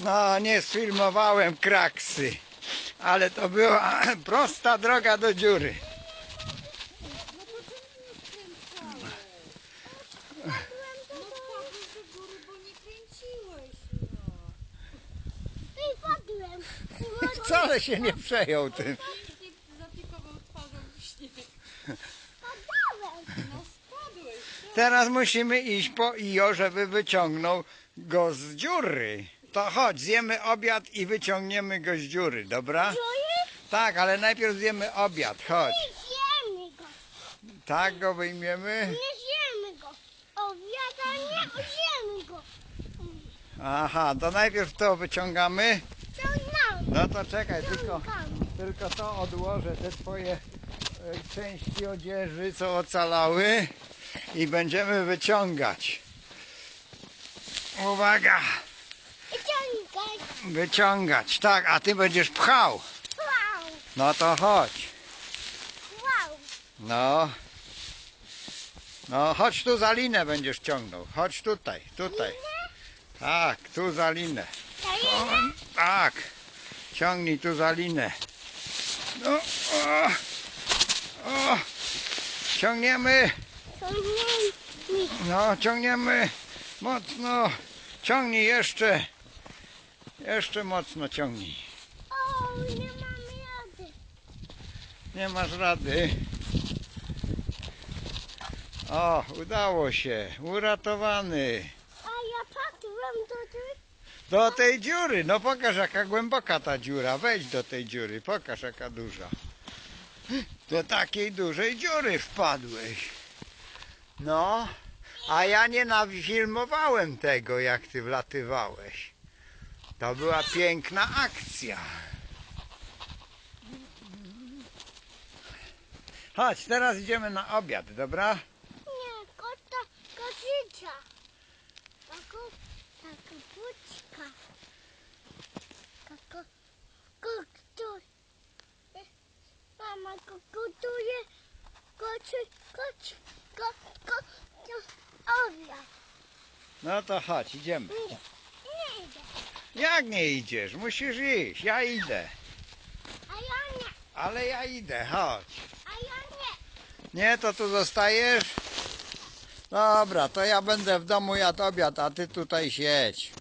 No, nie sfilmowałem kraksy, ale to była prosta droga do dziury. Wcale się nie przejął tym. Teraz musimy iść po Io, żeby wyciągnął go z dziury. To chodź, zjemy obiad i wyciągniemy go z dziury, dobra? Tak, ale najpierw zjemy obiad, chodź. Nie zjemy go. Tak go wyjmiemy. Nie zjemy go. Obiada nie zjemy go. Aha, to najpierw to wyciągamy. No to czekaj, tylko, tylko to odłożę, te twoje e, części odzieży, co ocalały i będziemy wyciągać. Uwaga. Wyciągać, tak, a ty będziesz pchał. No to chodź, no. No, chodź tu za linę będziesz ciągnął, chodź tutaj, tutaj. Tak, tu za linę. O, tak, ciągnij tu za linę. No, o, o, ciągniemy, no, ciągniemy, mocno, ciągnij jeszcze, jeszcze mocno ciągnij. O, nie mamy rady. Nie masz rady. O, udało się, uratowany. A ja padłem do tej. Do tej dziury, no pokaż jaka głęboka ta dziura, wejdź do tej dziury, pokaż jaka duża. Do takiej dużej dziury wpadłeś. No, a ja nie nafilmowałem tego, jak ty wlatywałeś. To była piękna akcja. Chodź, teraz idziemy na obiad, dobra? Nie, kota, kozica. Tako, taka bućka. Tako, koktu. Mama kokutuje. Koczy, koczy, ko, ko, ko, obiad. No to chodź, idziemy. Jak nie idziesz? Musisz iść, ja idę. A ja nie, Ale ja idę, chodź. a ja nie. Nie, to tu zostajesz? Dobra, to ja będę w domu jadł obiad, a ty tutaj siedź.